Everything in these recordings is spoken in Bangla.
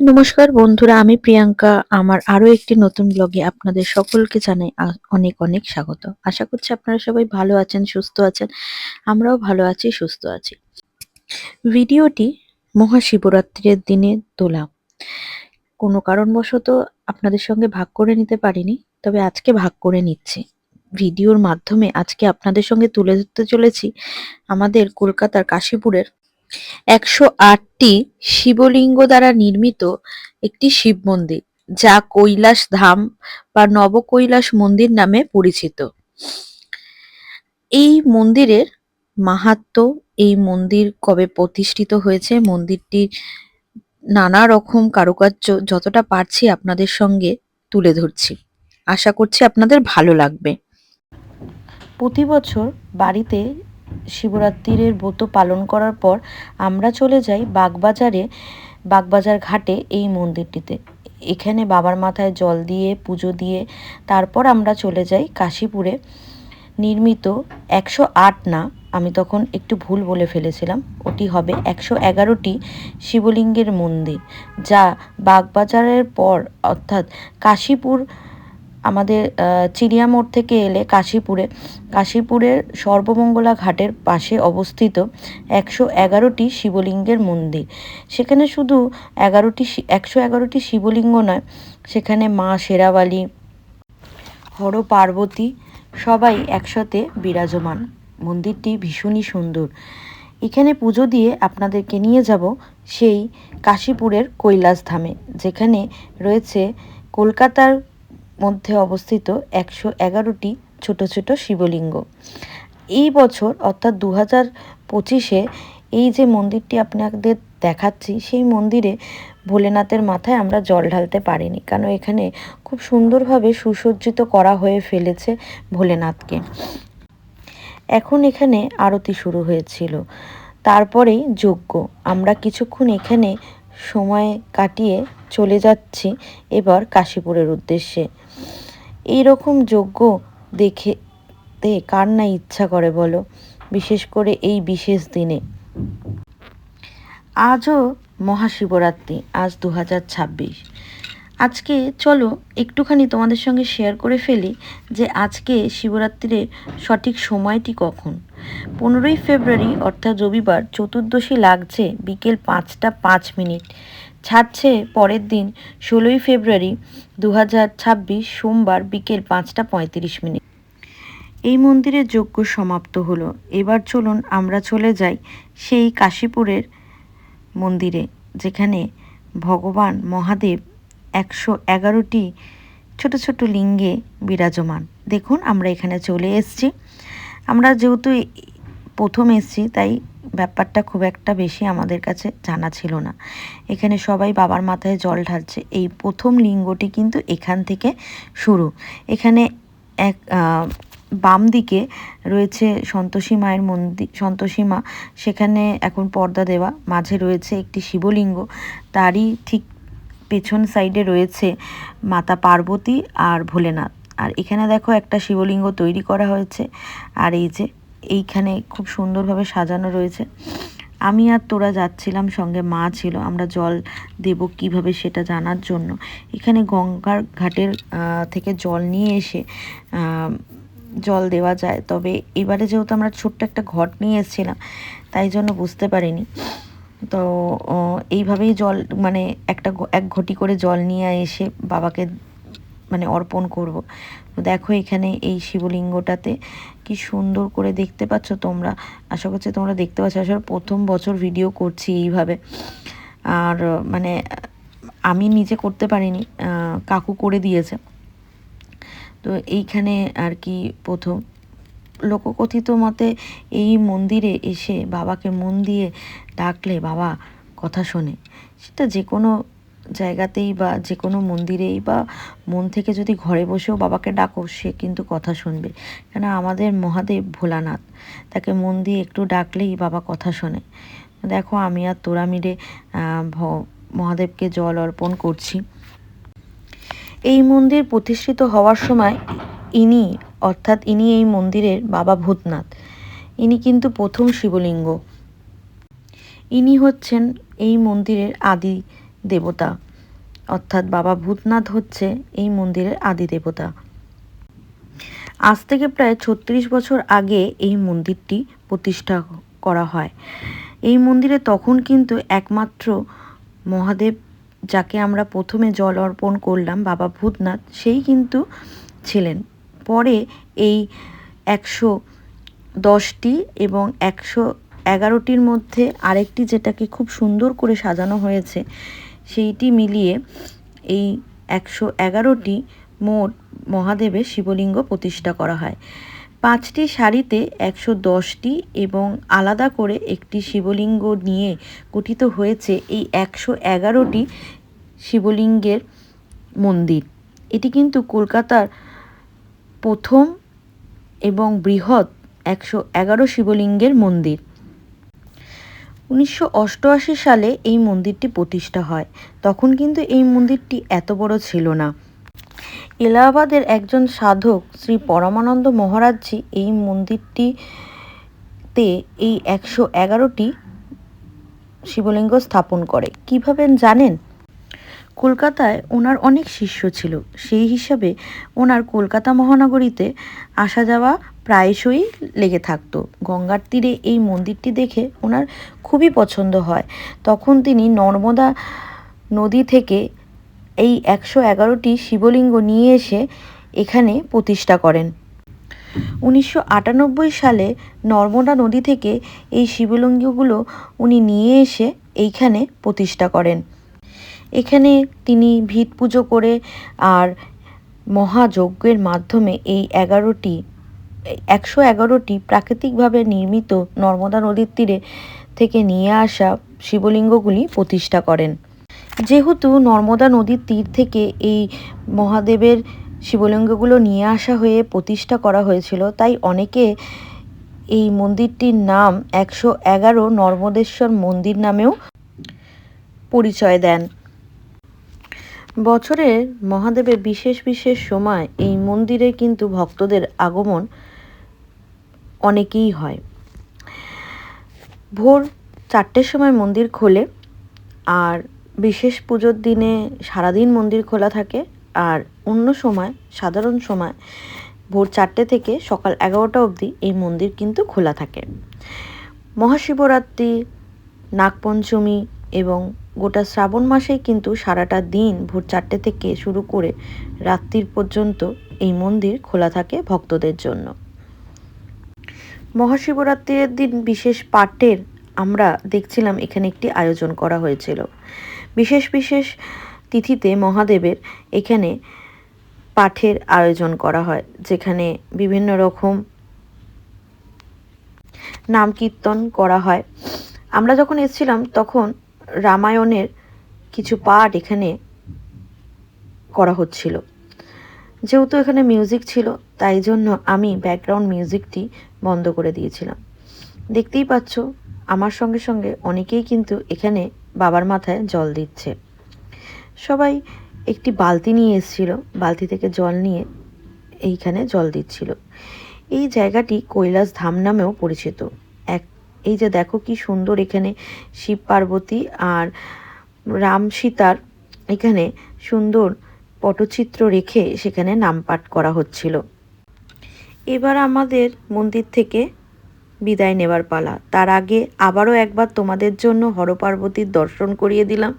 নমস্কার বন্ধুরা, আমি প্রিয়াঙ্কা। আমার আরও একটি নতুন ব্লগে আপনাদের সকলকে জানাই অনেক অনেক স্বাগত। আশা করছি আপনারা সবাই ভালো আছেন, সুস্থ আছেন। আমরাও ভালো আছি, সুস্থ আছি। ভিডিওটি মহাশিবরাত্রির দিনে তোলা। কোনো কারণবশত আপনাদের সঙ্গে ভাগ করে নিতে পারিনি, তবে আজকে ভাগ করে নিচ্ছি। ভিডিওর মাধ্যমে আজকে আপনাদের সঙ্গে তুলে ধরতে চলেছি আমাদের কলকাতার কাশীপুরের একশো আটটি শিবলিঙ্গ দ্বারা নির্মিত একটি শিব মন্দির যা কৈলাস ধাম বা নবকৈলাস মন্দির নামে পরিচিত। এই মন্দিরের মাহাত্ম্য এই মন্দির কবে প্রতিষ্ঠিত হয়েছে, মন্দিরটির নানা রকম কারুকার্য যতটা পারছি আপনাদের সঙ্গে তুলে ধরছি। আশা করছি আপনাদের ভালো লাগবে। প্রতি বছর বাড়িতে শিবরাত্রির ব্রত পালন করার পর আমরা চলে যাই বাগবাজারে, বাগবাজার ঘাটে এই মন্দিরটিতে। এখানে বাবার মাথায় জল দিয়ে, পুজো দিয়ে তারপর আমরা চলে যাই কাশীপুরে। নির্মিত একশো আট না, আমি তখন একটু ভুল বলে ফেলেছিলাম, ওটি হবে একশো এগারোটি শিবলিঙ্গের মন্দির, যা বাগবাজারের পর অর্থাৎ কাশীপুর আমাদের চিড়িয়ামোড় থেকে এলে কাশীপুরে, কাশীপুরের সর্বমঙ্গলা ঘাটের পাশে অবস্থিত একশো এগারোটি শিবলিঙ্গের মন্দির। সেখানে শুধু এগারোটি একশো এগারোটি শিবলিঙ্গ নয়, সেখানে মা শেরাবালি হর পার্বতী সবাই একসাথে বিরাজমান। মন্দিরটি ভীষণই সুন্দর। এখানে পুজো দিয়ে আপনাদেরকে নিয়ে যাব সেই কাশীপুরের কৈলাস ধামে, যেখানে রয়েছে কলকাতার মধ্যে অবস্থিত একশো এগারোটি ছোট ছোট শিবলিঙ্গ। এই বছর, অর্থাৎ দু হাজার পঁচিশে, এই যে মন্দিরটি আপনাদের দেখাচ্ছি, সেই মন্দিরে ভোলেনাথের মাথায় আমরা জল ঢালতে পারিনি। কারণ এখানে খুব সুন্দরভাবে সুসজ্জিত করা হয়ে ফেলেছে ভোলেনাথকে। এখন এখানে আরতি শুরু হয়েছিল। তারপরেই যজ্ঞ। আমরা কিছুক্ষণ এখানে সময় কাটিয়ে চলে যাচ্ছি এবার কাশীপুরের উদ্দেশ্যে। এই রকম যজ্ঞ দেখে তে কার না ইচ্ছা করে বলো, বিশেষ করে এই বিশেষ দিনে। আজও মহাশিবরাত্রি, আজ দু হাজার ছাব্বিশ। আজকে চলো একটুখানি তোমাদের সঙ্গে শেয়ার করে ফেলি যে আজকে শিবরাত্রির সঠিক সময়টি কখন। পনেরোই ফেব্রুয়ারি, অর্থাৎ রবিবার, চতুর্দশী লাগছে বিকেল পাঁচটা পাঁচ মিনিট। ছাড়ছে পরের দিন, ষোলোই ফেব্রুয়ারি দু হাজার ছাব্বিশ সোমবার বিকেল পাঁচটা পঁয়ত্রিশ মিনিট। এই মন্দিরের যজ্ঞ সমাপ্ত হলো। এবার চলুন আমরা চলে যাই সেই কাশীপুরের মন্দিরে, যেখানে ভগবান মহাদেব একশো এগারোটি ছোট ছোট লিঙ্গে বিরাজমান। দেখুন, আমরা এখানে চলে এসেছি। আমরা যেহেতু প্রথম এসেছি, তাই ব্যাপারটা খুব একটা বেশি আমাদের কাছে জানা ছিল না। এখানে সবাই বাবার মাথায় জল ঢালছে। এই প্রথম লিঙ্গটি কিন্তু এখান থেকে শুরু। এখানে এক বাম দিকে রয়েছে সন্তোষী মায়ের মন্দির সন্তোষী মা। সেখানে এখন পর্দা দেওয়া। মাঝে রয়েছে একটি শিবলিঙ্গ। তারই ঠিক পেছন সাইডে রয়েছে মাতা পার্বতী আর ভোলেনাথ। আর এখানে দেখো একটা শিবলিঙ্গ তৈরি করা হয়েছে। আর এই যে এইখানে খুব সুন্দরভাবে সাজানো রয়েছে। আমি আর তোরা যাচ্ছিলাম, সঙ্গে মা ছিল। আমরা জল দেব কীভাবে সেটা জানার জন্য। এখানে গঙ্গার ঘাটের থেকে জল নিয়ে এসে জল দেওয়া যায়। তবে এবারে যেহেতু আমরা ছোট্ট একটা ঘট নিয়ে এসেছিলাম, তাই জন্য বুঝতে পারিনি। তো এইভাবেই জল মানে একটা এক ঘটি করে জল নিয়ে এসে বাবাকে মানে অর্পণ করব। তো দেখো এখানে এই শিবলিঙ্গটাতে কি সুন্দর করে দেখতে পাচ্ছ তোমরা। আশা করছি তোমরা দেখতে পাচ্ছ। আসলে প্রথম বছর ভিডিও করছি এইভাবে। আর মানে আমি নিজে করতে পারিনি কাকু করে দিয়েছে। তো এইখানে আর কি প্রথম। লোককথিত মতে এই মন্দিরে এসে বাবাকে মন দিয়ে ডাকলে বাবা কথা শোনে। সেটা যে কোনো জায়গাতেই বা যে কোনো মন্দিরেই বা মন থেকে যদি ঘরে বসেও বাবাকে ডাকো, সে কিন্তু কথা শুনবে। কেন আমাদের মহাদেব ভোলানাথ। তাকে মন দিয়ে একটু ডাকলেই বাবা কথা শোনে। দেখো, আমি আর তোরা মিলে মহাদেবকে জল অর্পণ করছি। এই মন্দির প্রতিষ্ঠিত হওয়ার সময় ইনি, অর্থাৎ ইনি এই মন্দিরের বাবা ভূতনাথ। ইনি কিন্তু প্রথম শিবলিঙ্গ। ইনি হচ্ছেন এই মন্দিরের আদি দেবতা। অর্থাৎ বাবা ভূতনাথ হচ্ছে এই মন্দিরের আদি দেবতা। আজ থেকে প্রায় ছত্রিশ বছর আগে এই মন্দিরটি প্রতিষ্ঠা করা হয়। এই মন্দিরে তখন কিন্তু একমাত্র মহাদেব যাকে আমরা প্রথমে জল অর্পণ করলাম, বাবা ভূতনাথ, সেই কিন্তু ছিলেন। পরে এই একশো দশটি এবং একশো এগারোটির মধ্যে আরেকটি যেটাকে খুব সুন্দর করে সাজানো হয়েছে সেইটি মিলিয়ে এই একশো এগারোটি মোট মহাদেবের শিবলিঙ্গ প্রতিষ্ঠা করা হয়। পাঁচটি সারিতে একশো দশটি এবং আলাদা করে একটি শিবলিঙ্গ নিয়ে গঠিত হয়েছে এই একশো এগারোটি শিবলিঙ্গের মন্দির। এটি কিন্তু কলকাতার প্রথম এবং বৃহৎ একশো এগারো শিবলিঙ্গের মন্দির। উনিশশো অষ্টআশি সালে এই মন্দিরটি প্রতিষ্ঠা হয়। তখন কিন্তু এই মন্দিরটি এত বড় ছিল না। এলাহাবাদের একজন সাধক শ্রী পরমানন্দ মহারাজজি এই মন্দিরটিতে এই একশো এগারোটি শিবলিঙ্গ স্থাপন করে। কীভাবে জানেন? কলকাতায় ওনার অনেক শিষ্য ছিল। সেই হিসাবে ওনার কলকাতা মহানগরীতে আসা যাওয়া প্রায়শই লেগে থাকতো। গঙ্গার তীরে এই মন্দিরটি দেখে ওনার খুবই পছন্দ হয়। তখন তিনি নর্মদা নদী থেকে এই একশো এগারোটি শিবলিঙ্গ নিয়ে এসে এখানে প্রতিষ্ঠা করেন। উনিশশো আটানব্বই সালে নর্মদা নদী থেকে এই শিবলিঙ্গগুলো উনি নিয়ে এসে এইখানে প্রতিষ্ঠা করেন। এখানে তিনি ভিত পুজো করে আর মহাযজ্ঞের মাধ্যমে এই এগারোটি একশো এগারোটি প্রাকৃতিকভাবে নির্মিত নর্মদা নদীর তীরে থেকে নিয়ে আসা শিবলিঙ্গগুলি প্রতিষ্ঠা করেন। যেহেতু নর্মদা নদীর তীর থেকে এই মহাদেবের শিবলিঙ্গগুলো নিয়ে আসা হয়ে প্রতিষ্ঠা করা হয়েছিল, তাই অনেকে এই মন্দিরটির নাম একশো এগারো নর্মদেশ্বর মন্দির নামেও পরিচয় দেন। বছরের মহাদেবের বিশেষ বিশেষ সময় এই মন্দিরে কিন্তু ভক্তদের আগমন অনেকেই হয়। ভোর চারটের সময় মন্দির খোলে আর বিশেষ পুজোর দিনে সারাদিন মন্দির খোলা থাকে আর অন্য সময়, সাধারণ সময় ভোর চারটে থেকে সকাল এগারোটা অবধি এই মন্দির কিন্তু খোলা থাকে। মহাশিবরাত্রি, নাগপঞ্চমী এবং গোটা শ্রাবণ মাসেই কিন্তু সারাটা দিন ভোর চারটে থেকে শুরু করে রাত্রির পর্যন্ত এই মন্দির খোলা থাকে ভক্তদের জন্য। মহাশিবরাত্রির দিন বিশেষ পাঠের আমরা দেখছিলাম এখানে একটি আয়োজন করা হয়েছিল। বিশেষ বিশেষ তিথিতে মহাদেবের এখানে পাঠের আয়োজন করা হয়, যেখানে বিভিন্ন রকম নাম কীর্তন করা হয়। আমরা যখন এসেছিলাম তখন রামায়ণের কিছু পাঠ এখানে করা হচ্ছিল। যেহেতু এখানে মিউজিক ছিল তাই জন্য আমি ব্যাকগ্রাউন্ড মিউজিকটি বন্ধ করে দিয়েছিলাম। দেখতেই পাচ্ছ, আমার সঙ্গে সঙ্গে অনেকেই কিন্তু এখানে বাবার মাথায় জল দিচ্ছে। সবাই একটি বালতি নিয়ে এসেছিল, বালতি থেকে জল নিয়ে এইখানে জল দিচ্ছিল। এই জায়গাটি কৈলাস ধাম নামেও পরিচিত। এক, এই যে দেখো কি সুন্দর এখানে শিব পার্বতী আর রাম সীতার এখানে সুন্দর পটচিত্র রেখে সেখানে নাম পাঠ করা হচ্ছিল। এবার আমাদের মন্দির থেকে বিদায় নেবার পালা। তার আগে আবারও একবার তোমাদের জন্য হরপার্বতীর দর্শন করিয়ে দিলাম,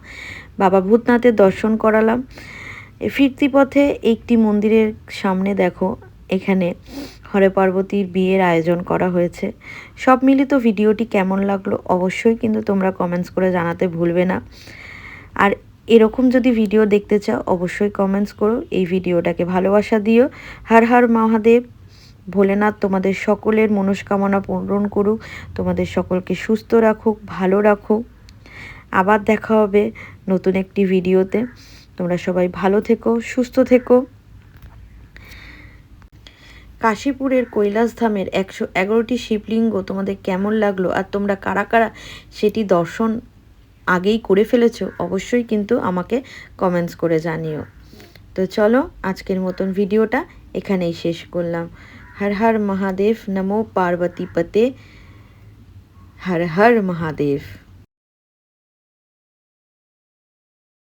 বাবা ভূতনাথের দর্শন করালাম। ফিরতি পথে একটি মন্দিরের সামনে দেখো, এখানে হরে পার্বতীর বিয়ের আয়োজন করা হয়েছে। সব মিলিত ভিডিওটি কেমন লাগল অবশ্যই কিন্তু তোমরা কমেন্টস করে জানাতে ভুলবে না। আর এরকম যদি ভিডিও দেখতে চাও, অবশ্যই কমেন্টস করো। এই ভিডিওটাকে ভালোবাসা দিও। হর হর মহাদেব। ভোলেনাথ, তোমাদের সকলের মনস্কামনা পূরণ করুক। তোমাদের সকলকে সুস্থ রাখুক, ভালো রাখুক। আবার দেখা হবে নতুন একটি ভিডিওতে। তোমরা সবাই ভালো থেকো, সুস্থ থেকো। কাশীপুরের কৈলাস ধামের একশো এগারোটি শিবলিঙ্গ তোমাদের কেমন লাগল আর তোমরা কারা কারা সেটি দর্শন আগেই করে ফেলেছো অবশ্যই কিন্তু আমাকে কমেন্টস করে জানিও। তো চলো আজকের মতন ভিডিওটা এখানেই শেষ করলাম। হর হর মহাদেব নমো পার্বতী পতে হর হর মহাদেব